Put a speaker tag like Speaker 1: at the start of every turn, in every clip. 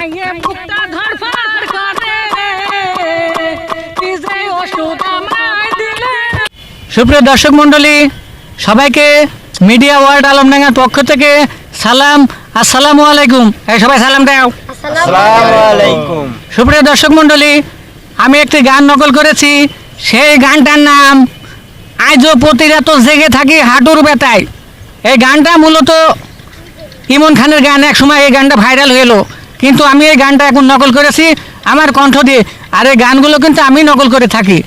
Speaker 1: খাইয়ে বুকটা ধরফর করে। নিজে ওষুধ আমায় দিলে। সুপ্রিয় দর্শক মণ্ডলী সবাইকে মিডিয়া ওয়ার্ল্ড আলমডাঙ্গার পক্ষ থেকে সালাম আসসালামু আলাইকুম। এই সবাই সালাম দাও সুপ্রিয় দর্শক মণ্ডলী আমি একটি গান নকল করেছি। সেই গানটার নাম আজও প্রতিরাত জেগে থাকি হাঁটুর ব্যথায়। এই গানটা মূলত ইমন খানের গান। এক সময় এই গানটা ভাইরাল হলো। কিন্তু আমি এই গানটা এখন নকল করেছি আমার কণ্ঠ দিয়ে। আর এই গানগুলো কিন্তু আমি নকল করে থাকি।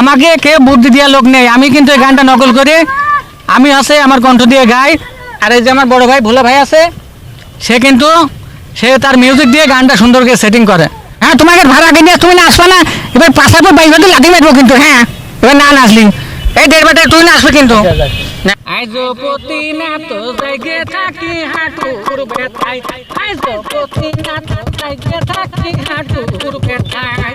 Speaker 1: আমাকে কেউ বুদ্ধি দেওয়ার লোক নেই। আমি কিন্তু এই গানটা নকল করে। আমি আছে আমার কণ্ঠ দিয়ে গাই। আর এই যে আমার বড় ভাই ভোলা ভাই আছে, সে কিন্তু সে তার মিউজিক দিয়ে গানটা সুন্দর করে সেটিং করে। হ্যাঁ তোমাকে ভাড়া কিনে তুমি না আসবে না? এবার পাশাপাশি বাইক লাঠি মারবো কিন্তু হ্যাঁ? এবার না নাচলি এই দেড় তুই না আসবে কিন্তু। আইজো পতি না তো জায়গে থাকি হাঁটুর ব্যথায় আইজো পতি না তো জায়গে থাকি হাঁটুর ব্যথায়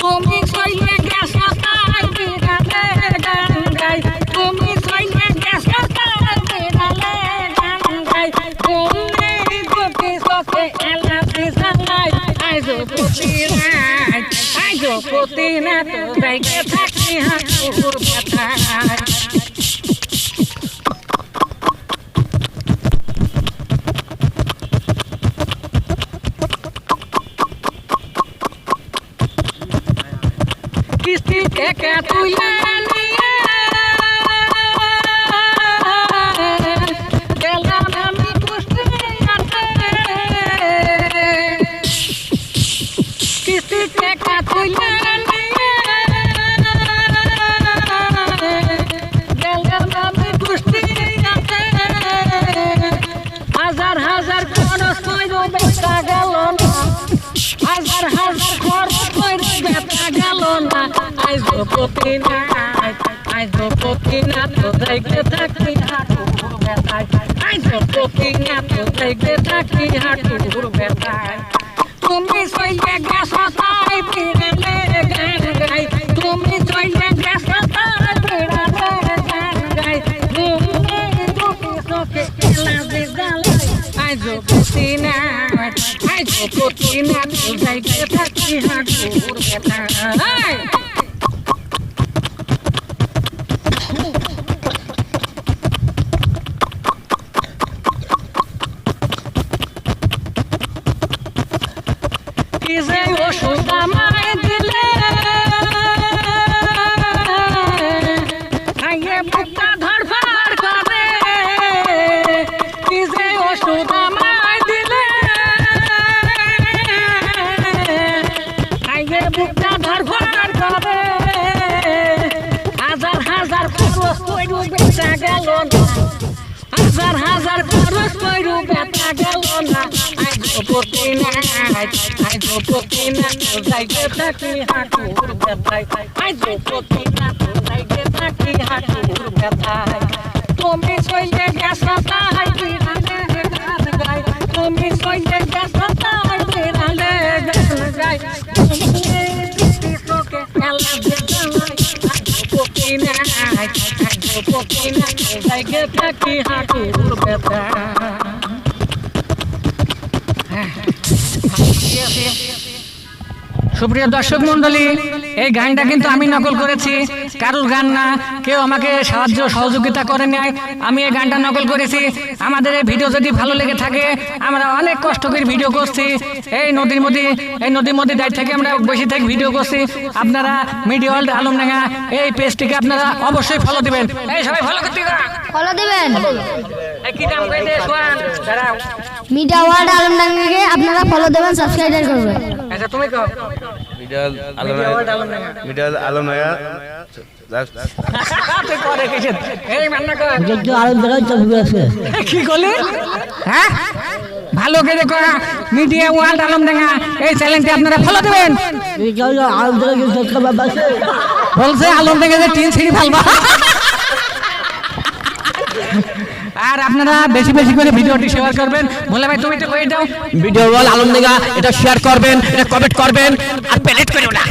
Speaker 1: তুমি সইলে গেছ তাই বিড়ালে গান গাই। তুমি সইলে গেছ তাই বিড়ালে গান গাই। তুমি দুটি সকে এলাতে জানাই আইজো পতি নাই আইজো পতি না তো জায়গে থাকি হাঁটুর ব্যথায় কিস্তি থেকে তুলে প্রতি না আইজ প্রতি না তো দেখে থাকি হাঁটুর ব্যথায় আইজ প্রতি না তো দেখে থাকি হাঁটুর ব্যথায় তুমি সইলে গেছ তাই বিড়ালে গান গাই তুমি সইলে গেছ তাই বিড়ালে গান গাই তুমি দুটি চোখে এলা যে জ্বালাই আইজ প্রতি না আইজ প্রতি না তো দেখে থাকি হাঁটুর ব্যথায় কি যে ওষুধ আমায় দিলে। খাইয়ে বুকটা ধরফর করে। কি যে ওষুধ দিলে। খাইয়ে বুকটা ধরফর করে। হাজার হাজার খরচ কইরু বেচা গেল না। হাজার হাজার খরচ কইরু বেচা গেল না। আইজো পতি না আইজো পতি না তো যাইতে থাকি হাঁটুর ব্যথায় আইজো পতি না তো যাইতে থাকি হাঁটুর ব্যথায় তুমি সইলে গেছ তাই বিড়ালে গান গাই তুমি সইলে গেছ তাই বিড়ালে গান গাই তুমি দুটি চোখে খেলা দেখাই আইজো পতি না আইজো সুপ্রিয় দর্শক মন্ডলী এই গানটা কিন্তু আমি নকল করেছি। কারুর গান না কেউ আমাকে সাহায্য সহযোগিতা করে নেয় আমি এই গানটা নকল করেছি। আমাদের এই ভিডিও যদি ভালো লেগে থাকে আমরা অনেক কষ্ট করে ভিডিও করছি। এই নদীর মধ্যে এই নদীর মধ্যে দাঁড়িয়ে থেকে আমরা বসে থেকে ভিডিও করছি। আপনারা মিডিয়া ওয়ার্ল্ড আলমডাঙ্গা এই পেজটিকে আপনারা অবশ্যই ফলো দিবেন। এই সবাই ফলো করতে
Speaker 2: ফলো দিবেন?
Speaker 1: কি নাম কইতে দাঁড়াও।
Speaker 2: মিডিয়া ওয়ার্ল্ড আলমডাঙ্গাকে আপনারা ফলো দেবেন সাবস্ক্রাইব করবেন।
Speaker 1: আচ্ছা তুমি কও।
Speaker 3: মিডল আলম মিডল আলম নয়া
Speaker 1: তুই করে কিছু এই মান্না কর
Speaker 4: যোগ্য আরও জায়গায় চলবে আছে।
Speaker 1: কি করলি? হ্যাঁ? ভালো করে করা মিডিয়া ওয়ার্ল্ড আলমডাঙ্গা এই চ্যানেলটি আপনারা ফলো দেবেন। বলছে আলমডাঙ্গা যে টিন ছিঁড়ি ফেলবা। আর আপনারা বেশি বেশি করে ভিডিওটি শেয়ার করবেন। মোল্লা ভাই, তুমি তো কই দাও।
Speaker 4: ভিডিও বল আলম এটা শেয়ার করবেন, এটা কমেন্ট করবেন, আর প্যালেট করিও না।